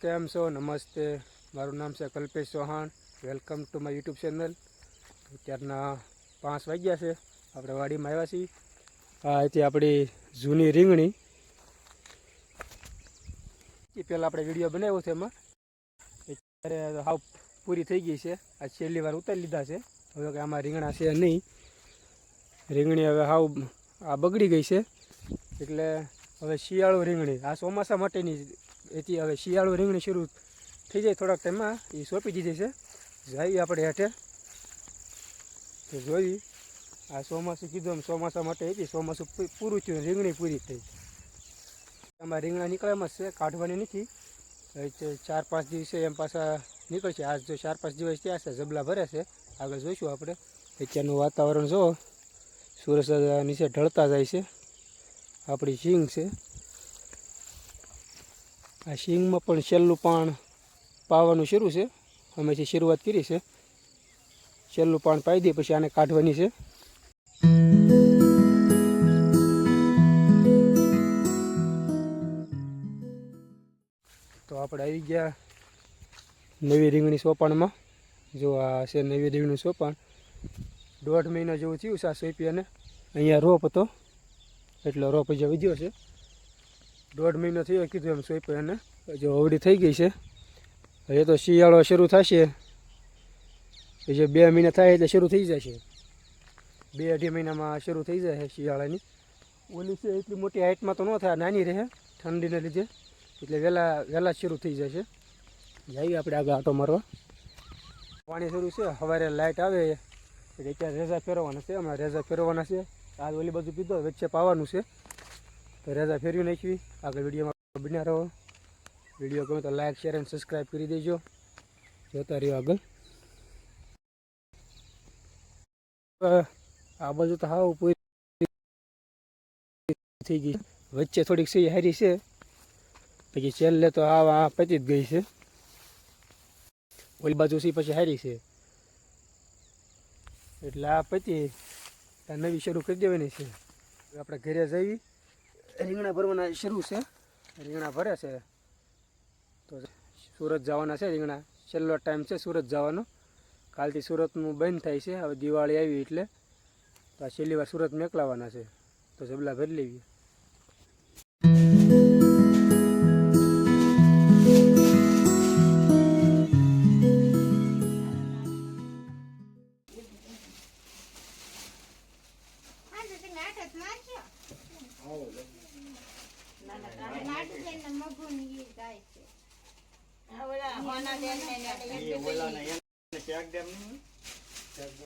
કેમ છો? નમસ્તે. મારું નામ છે Kalpesh Chauhan. Welcome to my YouTube channel અત્યારના પાંચ વાગ્યા છે. આપણે વાડીમાં આવ્યા છીએ. આ હતી આપણી જૂની રીંગણી. એ પહેલાં આપણે વીડિયો બનાવ્યો છે એમાં. અત્યારે હાવ પૂરી થઈ ગઈ છે. આ છેલ્લી વાર ઉતારી લીધા છે. હવે કે આમાં રીંગણા છે નહીં. રીંગણી હવે હાવ આ બગડી ગઈ છે. એટલે હવે શિયાળો રીંગણી. આ ચોમાસા માટેની એથી હવે શિયાળો રીંગણી શરૂ થઈ જાય થોડાક ટાઈમમાં, એ સોંપી દીધી છે. જઈએ આપણે હેઠે તો જોઈ, આ ચોમાસું કીધું એમ, ચોમાસા માટે હતી, ચોમાસું પૂરું થયું, રીંગણી પૂરી થઈ. આમાં રીંગણા નીકળ્યામાં છે, કાઢવાની નથી. ચાર પાંચ દિવસે એમ પાછા નીકળશે. આજ જો ચાર પાંચ દિવસ ત્યાં છે જબલા ભરે છે. આગળ જોઈશું આપણે. અત્યારનું વાતાવરણ જો સૂરજ નીચે ઢળતા જાય છે. આપણી શીંગ છે. આ સિંગમાં પણ છેલ્લું પાણ પાવાનું શરૂ છે. અમેથી શરૂઆત કરી છે, છેલ્લું પાણ પાઈ દઈએ, પછી આને કાઢવાની છે. તો આપણે આવી ગયા નવી રીંગણી સોપાણમાં. જો આ છે નવી રીંગણી સોપાણ. દોઢ મહિના જેવું થયું છે આ સોંપ્યાને અહીંયા રોપ હતો. એટલો રોપ જે વધ્યો છે. દોઢ મહિનો થયો કીધું એમ સોંપ્યો એને. જો અવડી થઈ ગઈ છે. હવે તો શિયાળો શરૂ થશે. હજુ બે મહિના થાય એટલે શરૂ થઈ જશે. બે અઢી મહિનામાં શરૂ થઈ જાય શિયાળાની. ઓલી છે, એટલી મોટી હાઇટમાં તો ન થાય, નાની રહે, ઠંડીને લીધે. એટલે વહેલા વહેલા શરૂ થઈ જશે. જઈએ આપણે આગળ આટો મારવા. પાણી શરૂ છે, સવારે લાઇટ આવે. એટલે અત્યારે રેઝા ફેરવવાના છે, હમણાં રેઝા ફેરવવાના છે. આજ ઓલી બધું પીધો, વચ્ચે પાવાનું છે. તો રેઝા ફેરવી નાખવી આગળ વિડીયોમાં બન્યા રહો. વીડિયો ગમે તો લાઈક શેર અને સબસ્ક્રાઈબ કરી દેજો. જોતા રહ્યો આગળ. આ બાજુ તો હાવ થઈ ગઈ વચ્ચે થોડીક સહી હારી છે. પછી છેલ્લે તો આ પતી જ ગઈ છે. ઓલી બાજુ સી પછી હારી છે. એટલે આ પતી. નવી શરૂ કરી દેવાની છે. આપણે ઘરે જઈ રીંગણા ભરવાના શરૂ છે. રીંગણા ભરે છે. તો સુરત જવાના છે રીંગણા. છેલ્લો ટાઈમ છે સુરત જવાનો. કાલથી સુરતનું બંધ થાય છે. હવે દિવાળી આવી એટલે તો આ છેલ્લી વાર સુરત મેકલાવાના છે. તો જબલા ભરી લેવી. ઓલા હોના ડેમ ને એટલે એક ડેમ ને ચેક ડેમ ચેક